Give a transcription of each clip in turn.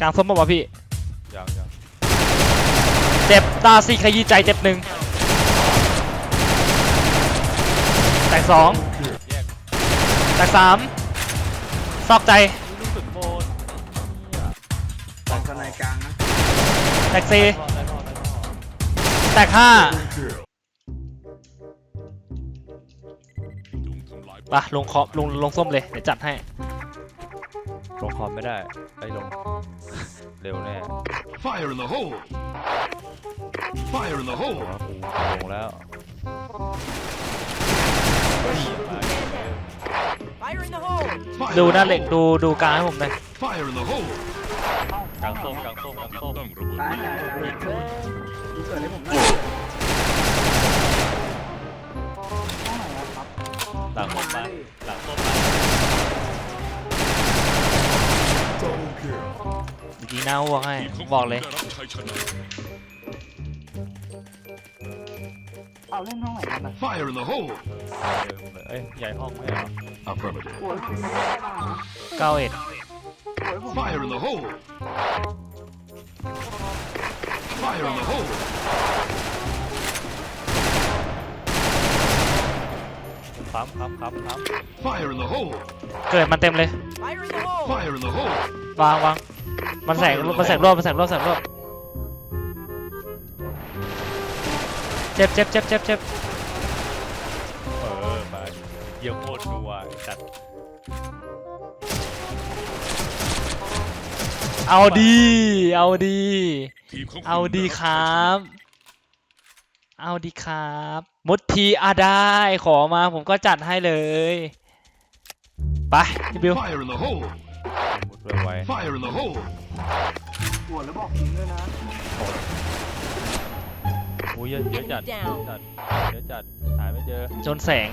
กลางส้มป่าวะพี่ ยังยังเจ็บตาซีขยี้ใจเจ็บหนึ่งแตกสองแยกแตกสามซอกใจรู้สึกโคตรสองทนายกลางนะแตกสี่ได้ท่อได้ท่อได้ท่อแตกห้าไปะลงเคาะลงลงส้มเลยเดี๋ยวจัดให้ลงคอมไม่ได้ไปลง เร็วแน่ Fire in the hole! Fire in the โอ้ hole! โหลงแล้ว Fire in the hole! Fire ดู in ห the น้าเหล็ก hole! ดูดูกลางให้ผมหน่อย Fire in the hole! กลางส้มกลางส้มกลางส้มตายตายตายมีส่วนให้ผมหน่อยหลังส้มมาหลังส้มมา จริงๆหน้าอ้วกให้บอกเลย เอาเล่นห้องไหนกันนะ Fire in the hole! เอ้ยใหญ่ห้องไม่เหรอ Affirmative. โอ้ยคุณไม่ได้บ้างนะเก้าเอ็ด โอ้ยผม Fire in the hole! Fire in the hole! ค้ำค้ำค้ำค้ Fire in the hole! เกิดมันเต็มเลย Fire in the hole! Fire in the hole! วางวางมันแสงมันแสงรอบมันแสงรอบแสงรอบเจ็บเจ็บเจ็บเจ็บเจ็บำเออมาเยี่ยมโคตรนัวไอ้จัดเอาดีเอาดีเอาดีครับ เอาดีครับ มุดทีอาได้ขอมาผมก็จัดให้เลย ไปพี่บิว Fire in the hole! มุดไว Fire in the hole! ปวดแล้วบอกจริงด้วยนะๆโอ้ยเยอะเยอะจัดเยอะจัดเยอะจัดหาไม่เจอจนแสง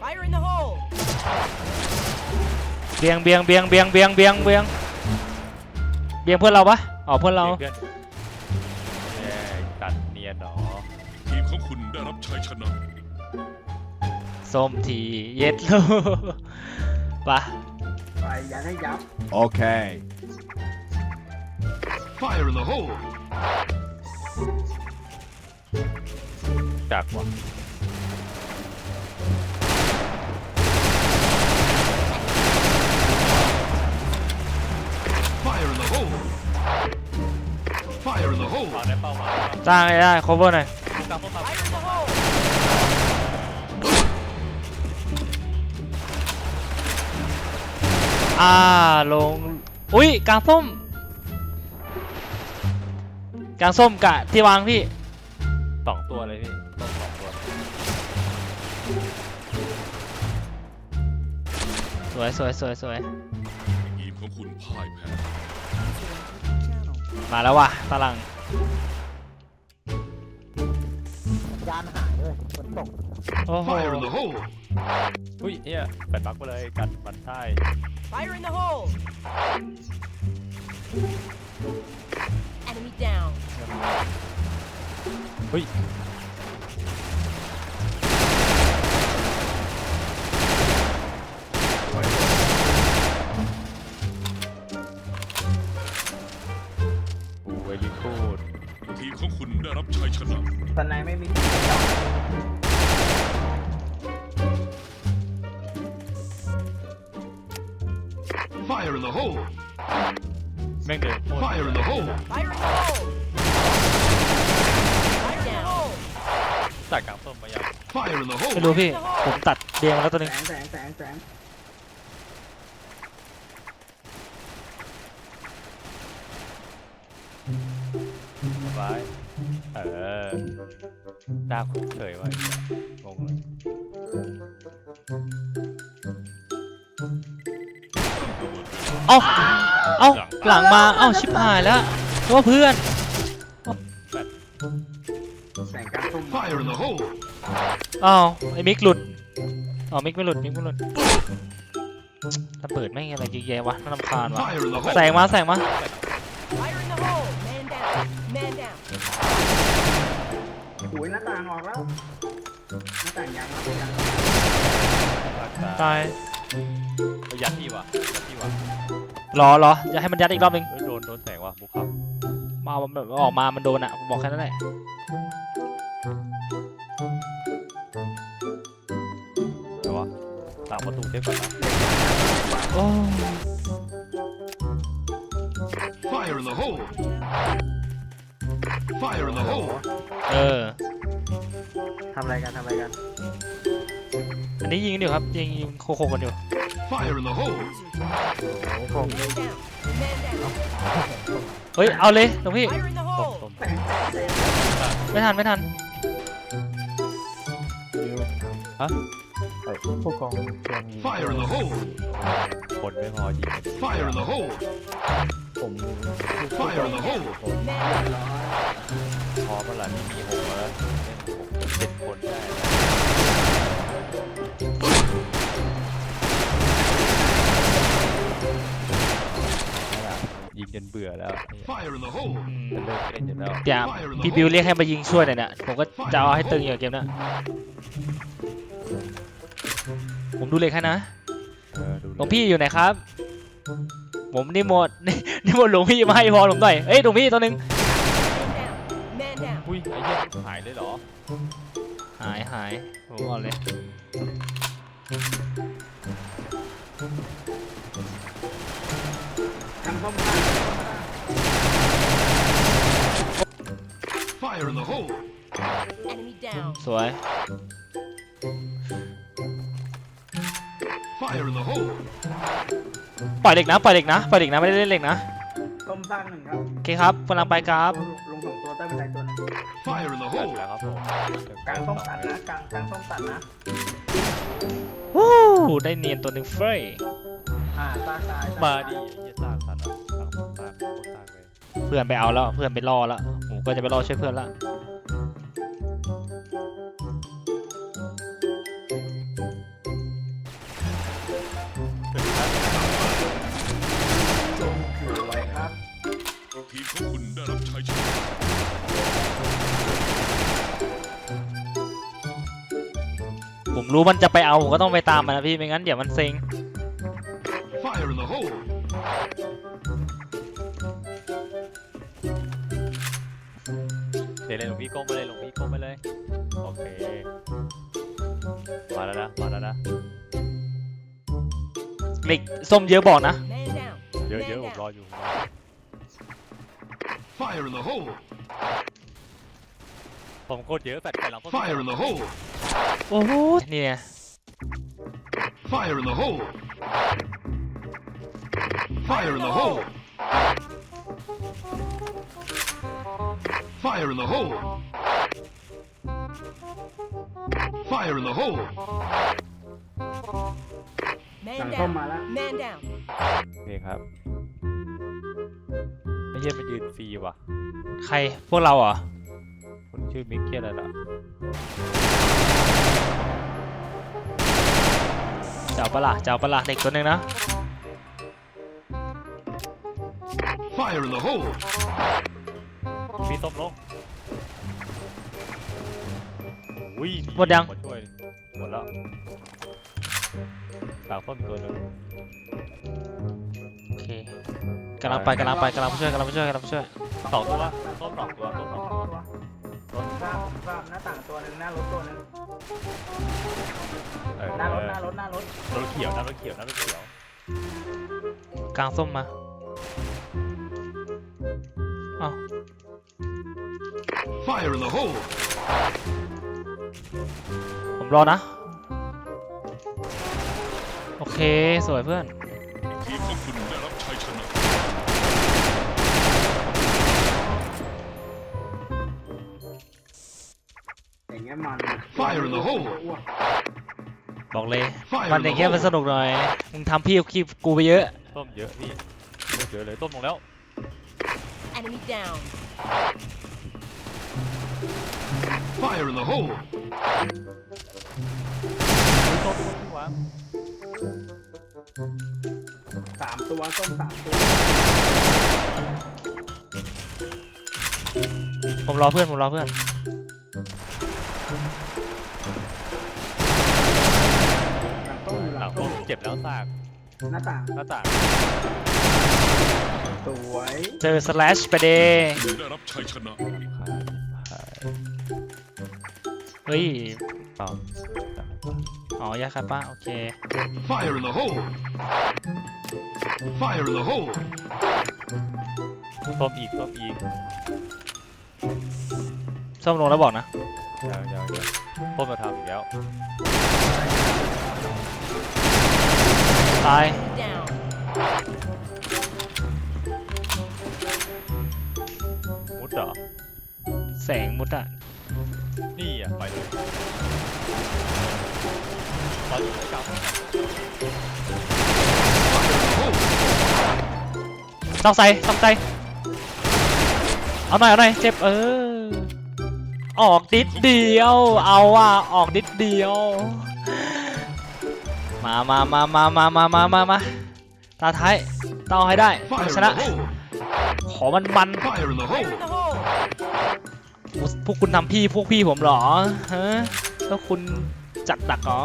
Fire in the hole! เบียงเบียงเบียงเบียงเบียงเบียงเบียงเบียงเพื่อนเราปะอ๋อเพื่อนเรา เพื่อน ของคุณได้รับชัยชนะ ส้มทีเย็ดลูปะไปอย่าให้ยับ Okay. Fire in the hole! จากว่ะ Fire in the hole! Fire in the hole! วางได้เป้าหมายจ้างให้ได้ cover หน่อย กลางต้นมาอ่าลง อุ้ยกลางส้มกลางส้มกะที่วางพี่สองตัวเลยพี่ต้นสองตัว สวยสวยสวยสวยทีมของคุณพ่ายแพ้ มาแล้วว่ะตาลัง ตกโอ้โห Fire in the hole! อุ้ยเฮียแปดบักไปเลยกัดมันใช่ Fire in the hole! Enemy down! เฮ้ย Fire in the hole! แม่งเดินโคตร Fire in the hole! Fire in the hole! Fire in the hole! ตัดกลางส้มมายัง Fire in the ไม่ hole! รู้พี่ ผมตัดเดียงมาแล้วตัวหนึง แสงแสงแสงแสงไว้เออดาคุกเฉยไว้งงเลย เอ้าเอ้าหลังมาเอ้าชิบหายแล้วนึกว่าเพื่อนแสงกลางทุ่ง Fire in the hole! อ้าวไอ้มิกหลุดอ๋อมิกไม่หลุดมิกไม่หลุดระเบิดแม่งอะไรเยอะแยะวะน่ารำคาญวะ Fire in the แสง hole! มาแสงมา Fire in the hole! Man down! Man down! โอ้ยหน้าต่างออกแล้ว หน้าต่างยังหน้าต่างตัดตาตายไปเอายัดพี่วะยัดพี่วะ รอรอจะให้มันยัดอีกรอบนึงเฮ้ยโดนโดนแสงว่ะบุกครับมาเอาแบบออกมามันโดนอะผมบอกแค่นั้นแหละแต่ว่าหลังประตูเซฟก่อนนะโอ้ Fire in the hole! Fire in the hole! เออ ทำอะไรกันทำอะไรกัน อันนี้ยิงกันอยู่ครับยิงยิงโคโคกันอยู่ Fire in the hole! Man down. Man down. เฮ้ย เอาเลยหลวงพี่ Fire in the ต้ม hole. ต้มไม่ทัน ไม่ทัน Fire in the hole! คนไม่พอยิงกัน Fire in the hole! Fire in the hole! Man down. พอเมื่อไหร่นี่มีหกแล้วเล่นหกเจ็ดคนได้ จนเบื่อแล้วเนี่ย Fire in the hole! อืมจะเลิกเล่นอยู่แล้วอย่าพี่บิวเรียกให้มายิงช่วยหน่อยเนี่ยผมก็จะเอาให้ตึงอยู่เกมเนี้ยผมดูเลขให้นะเออดูหลวงพี่อยู่ไหนครับ ผมนิมนต์นิมนต์หลวงพี่มาให้พรผมหน่อยเอ้ยหลวงพี่ตัวหนึง Man down. Man down. อุ้ยไอ้เหี้ยหายเลยเหรอหายหายผมบอกเลยทำต้ม Fire in the hole! Enemy down. สวย Fire in the hole! ปล่อยเด็กนะปล่อยเด็กนะปล่อยเด็กนะไม่ได้เล่นเด็กนะต้มสร้างหนึ่งครับโอเคครับกำลังไปครับลงสองตัวใต้บันไดตัวหนึง Fire in the ตัด hole! แล้วครับผมกลางต้มตัดนะกลางกลางต้มตัดนะ วู้ได้เนียนตัวหนึ่งเฟ้ยอ่าซ้ายซ้ายมาดิไอ้เหี้ยสร้างสัตว์อะสร้างสร้างโคตรสร้างเลยเพื่อนไปเอาแล้วเพื่อนไปรอแล้วผม ก็จะไปรอช่วยเพื่อนละสวยครับทีมของคุณได้รับชัยชนะผมรู้มันจะไปเอาผมก็ต้องไปตามมันนะพี่ไม่งั้นเดี๋ยวมันเซ็ง เดี๋ยวเลยหลวงพี่ก้มไปเลยหลวงพี่ก้มไปเลย โอเค มาแล้วนะ มาแล้วนะ เหล็กส้มเยอะบอกนะ Man down. เยอะ Man เยอะผม down. รออยู่ Fire in the hole! ผมโคตรเยอะแฟดไปหลังต้น Fire in the hole! โอ้โหนี่ไง Fire in the hole! Fire in the hole! Fire in the hole! Fire in the hole! หลัง Man ต้ม down. มาแล้ว Man down. นี่ครับไม่ใช่มายืนฟรีว่ะ ใครพวกเราเหรอ คนชื่อมิกเคียอะไรล่ะเจ้าปะละเจ้าปะละเด็กตัวหนึงนะ Fire in the hole! พี่ต้มลงอุ้ยหมดยังมาช่วยหมดแล้วหลังต้นตัวหนึงโอเคกำลังไปกำลังไปกำลังไปช่วยกำลังไปช่วยกำลังไปช่วยสองตัวต้มสองตัวต้มสองตัวรถข้ามข้ามหน้าต่างตัวหนึ่งหน้ารถตัวหนึ่งเออหน้ารถหน้ารถหน้ารถรถเขียวนะรถเขียวนะรถเขียวกลางส้มมาอ้าว Fire in the hole! ผมรอนะ โอเค สวยเพื่อน ทีมของคุณได้รับชัยชนะ อย่างเงี้ยมัน Fire in the hole! อ้วกบอกเลย Fire มัน in อ the ย่างเงี้ยมัน hole! สนุกหน่อย มึงทำพี่คีบกูไปเยอะ ต้มเยอะพี่โคตรเยอะเลยต้มลงแล้ว Enemy down. Fire in the hole! ต้มที่วางสามตัวต้มสามตัวผมรอเพื่อนผมรอเพื่อน หลังต้มอยู่หหลัลังงต้ต้มมเจ็บแล้วซากหน้าต่างหน้าต่างสวย เจอสแลชไปเดคุณได้รับชัยชนะ เฮ้ยต่ออ๋อยาคาป้าโอเค Fire in the hole! Fire in the hole! ต้มอีกต้มอีกส้มลงแล้วบอกนะยาวยาวยาวต้มจะทำอีกแล้ว ตาย Down. มุดเหรอ แสงมุดอะ นี่อะไปเลยตอนอยู่ไม่กลับต้องใส่ต้องใส่เอาหน่อยเอาหน่อยเจ็บเออ ออกนิดเดียว เอาอะออกนิดเดียว มามามามามามามามามาตาท้ายต้องเอาให้ได้ชนะ ขอมันมัน Fire in the Fire hole! in the hole. พวกคุณทำพี่พวกพี่ผมเหรอฮะแล้วคุณจัดดักเหรอ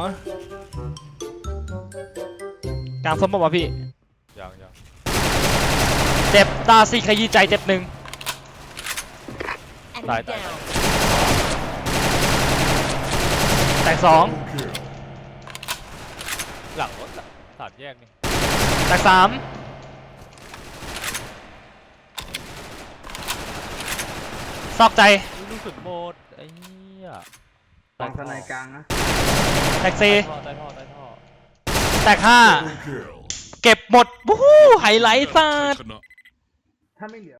กลางส้มป่าวะพี่ยังยังเจ็บตาซีขยี้ใจเจ็บหนึ่ง Enemy Die, die, down. แตกสองหลังรถอะสามแยกนี่แตกสามซอกใจ อุ๊ยรู้สึกโหมดไอ้เหี้ยลองสไนกลางนะแตกสี่ใต้ท่อใต้ท่อใต้ท่อแตกห้า เก็บหมดวู้ฮู้ไฮไลท์สัชัยสชนะถ้าไม่เหลือ